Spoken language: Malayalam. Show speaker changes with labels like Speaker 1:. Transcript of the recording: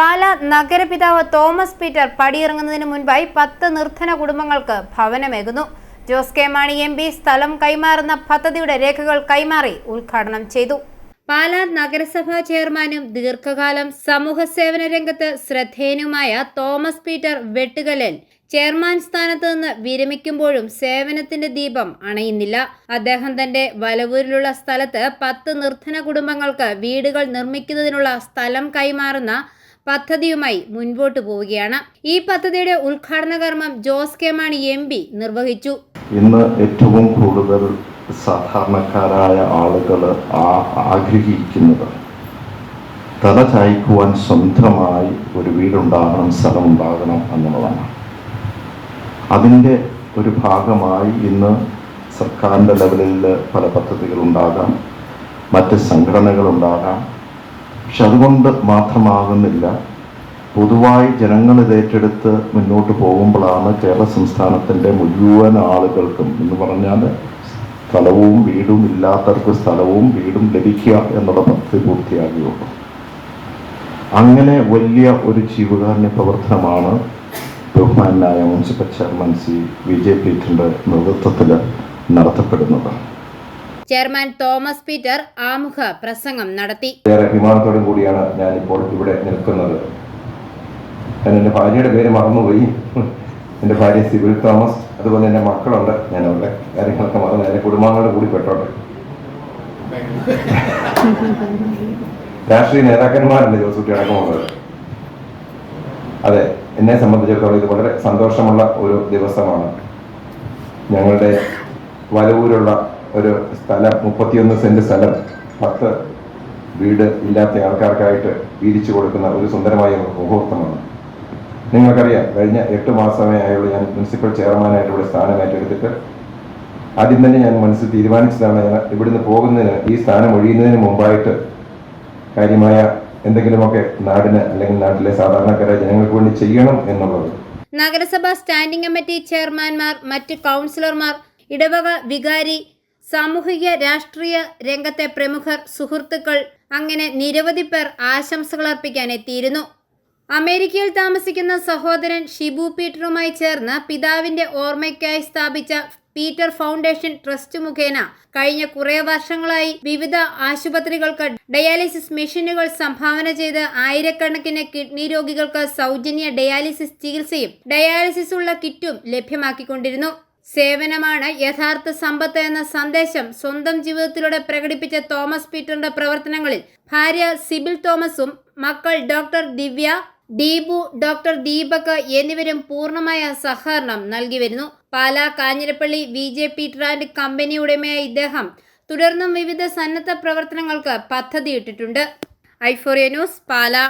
Speaker 1: പാല നഗരപിതാവ് തോമസ് പീറ്റർ പടിയിറങ്ങുന്നതിന് മുൻപായി പത്ത് നിർധന കുടുംബങ്ങൾക്ക് ഭവനമേകുന്നു. Jose K Mani M P സ്ഥലം കൈമാറുന്ന പദ്ധതിയുടെ രേഖകൾ കൈമാറി ഉദ്ഘാടനം ചെയ്തു. പാല നഗരസഭാ ചെയർമാനും ദീർഘകാലം സമൂഹ സേവന രംഗത്ത് ശ്രദ്ധേയനുമായ തോമസ് പീറ്റർ വെട്ടുകലൻ ചെയർമാൻ സ്ഥാനത്ത് നിന്ന് വിരമിക്കുമ്പോഴും സേവനത്തിന്റെ ദീപം അണയുന്നില്ല. അദ്ദേഹം തന്റെ വലവൂരിലുള്ള സ്ഥലത്ത് പത്ത് നിർധന കുടുംബങ്ങൾക്ക് വീടുകൾ നിർമ്മിക്കുന്നതിനുള്ള സ്ഥലം കൈമാറുന്ന പദ്ധതിയുമായി മുൻപോട്ട് പോവുകയാണ്. ഈ പദ്ധതിയുടെ ഉദ്ഘാടന കർമ്മം Jose K Mani M P നിർവഹിച്ചു.
Speaker 2: ഇന്ന് ഏറ്റവും കൂടുതൽ സാധാരണക്കാരായ ആളുകൾ ആഗ്രഹിക്കുന്നത് തല ചായ്ക്കുവാൻ സ്വന്തമായി ഒരു വീടുണ്ടാകണം സ്ഥലമുണ്ടാകണം എന്നുള്ളതാണ്. അതിന്റെ ഒരു ഭാഗമായി ഇന്ന് സർക്കാരിന്റെ ലെവലിൽ പല പദ്ധതികളുണ്ടാകാം മറ്റ് സംഘടനകളുണ്ടാകാം പക്ഷെ അതുകൊണ്ട് മാത്രമാകുന്നില്ല. പൊതുവായി ജനങ്ങൾ ഇത് ഏറ്റെടുത്ത് മുന്നോട്ട് പോകുമ്പോഴാണ് കേരള സംസ്ഥാനത്തിന്റെ മുഴുവൻ ആളുകൾക്കും എന്ന് പറഞ്ഞാൽ സ്ഥലവും വീടും ഇല്ലാത്തവർക്ക് സ്ഥലവും വീടും ലഭിക്കുക എന്നുള്ള പദ്ധതി പൂർത്തിയാകുകയുള്ളൂ അങ്ങനെ വലിയ ഒരു ജീവകാരുണ്യ പ്രവർത്തനമാണ് ബഹുമാനായ municipal chairman C V J പീറ്ററിന്റെ നേതൃത്വത്തിൽ നടത്തപ്പെടുന്നത്.
Speaker 1: ചെയർമാൻ തോമസ് പീറ്റർ ആമുഖ പ്രസംഗം നടത്തി.
Speaker 3: ഏറെ അഭിമാനത്തോടും കൂടിയാണ് ഞാൻ ഇപ്പോൾ ഇവിടെ നിൽക്കുന്നത്. ഞാൻ എന്റെ ഭാര്യയുടെ പേര് മറന്നുപോയി. എന്റെ ഭാര്യ സിബിൽ തോമസ് അതുപോലെ എന്റെ മക്കളുണ്ട്. ഞാൻ അവരുടെ കാര്യങ്ങളൊക്കെ മറന്നു എന്റെ കുടുംബാംഗങ്ങളുടെ കൂടി പെട്ടോട്ടെ രാഷ്ട്രീയ നേതാക്കന്മാരുണ്ട് ജോസൂട്ടി അടക്കമുള്ളത്? അതെ എന്നെ സംബന്ധിച്ചിടത്തോളം ഇത് വളരെ സന്തോഷമുള്ള ഒരു ദിവസമാണ്. ഞങ്ങളുടെ വലവൂരുള്ള ഒരു സ്ഥലം മുപ്പത്തിയൊന്ന് സെന്റ് സ്ഥലം പത്ത് വീട് ഇല്ലാത്ത ആൾക്കാർക്കായിട്ട് വീതിച്ചു കൊടുക്കുന്ന ഒരു സുന്ദരമായ മുഹൂർത്തമാണ്. നിങ്ങൾക്കറിയാം കഴിഞ്ഞ എട്ട് മാസമേ ആയുള്ളൂ ഞാൻ മുനിസിപ്പൽ ചെയർമാനായിട്ട് ഇവിടെ സ്ഥാനം ഏറ്റെടുത്തിട്ട്. ആദ്യം തന്നെ ഞാൻ മനസ്സിൽ തീരുമാനിച്ചതാണ് ഞാൻ ഇവിടുന്ന് പോകുന്നതിന് ഈ സ്ഥാനം ഒഴിയുന്നതിന് മുമ്പായിട്ട് കാര്യമായ എന്തെങ്കിലുമൊക്കെ നാടിന് അല്ലെങ്കിൽ നാട്ടിലെ സാധാരണക്കാരെ ജനങ്ങൾക്ക് വേണ്ടി ചെയ്യണം എന്നുള്ളത്.
Speaker 1: നഗരസഭാ സ്റ്റാൻഡിംഗ് കമ്മിറ്റി ചെയർമാൻമാർ മറ്റ് കൗൺസിലർമാർ ഇടവക വികാരി സാമൂഹിക രാഷ്ട്രീയ രംഗത്തെ പ്രമുഖർ സുഹൃത്തുക്കൾ അങ്ങനെ നിരവധി പേർ ആശംസകൾ അർപ്പിക്കാൻ എത്തിയിരുന്നു. അമേരിക്കയിൽ താമസിക്കുന്ന സഹോദരൻ ഷിബു പീറ്ററുമായി ചേർന്ന് പിതാവിന്റെ ഓർമ്മയ്ക്കായി സ്ഥാപിച്ച പീറ്റർ ഫൗണ്ടേഷൻ ട്രസ്റ്റ് മുഖേന കഴിഞ്ഞ കുറേ വർഷങ്ങളായി വിവിധ ആശുപത്രികൾക്ക് ഡയാലിസിസ് മെഷീനുകൾ സംഭാവന ചെയ്ത് ആയിരക്കണക്കിന് കിഡ്നി രോഗികൾക്ക് സൗജന്യ ഡയാലിസിസ് ചികിത്സയും ഡയാലിസിസ് ഉള്ള കിറ്റും ലഭ്യമാക്കിക്കൊണ്ടിരുന്നു. സേവനമാണ് യഥാർത്ഥ സമ്പത്ത് എന്ന സന്ദേശം സ്വന്തം ജീവിതത്തിലൂടെ പ്രകടിപ്പിച്ച തോമസ് പീറ്ററിന്റെ പ്രവർത്തനങ്ങളിൽ. ഭാര്യ സിബിൽ തോമസും മക്കൾ ഡോക്ടർ ദിവ്യ ദീപു ഡോക്ടർ ദീപക് എന്നിവരും പൂർണമായ സഹകരണം നൽകി വരുന്നു. Pala Kanjirappally V J Peter and company ഉടമയായ ഇദ്ദേഹം തുടർന്നും വിവിധ സന്നദ്ധ പ്രവർത്തനങ്ങൾക്ക് പദ്ധതിയിട്ടിട്ടുണ്ട്. ഐഫോറിയ ന്യൂസ് പാലാ.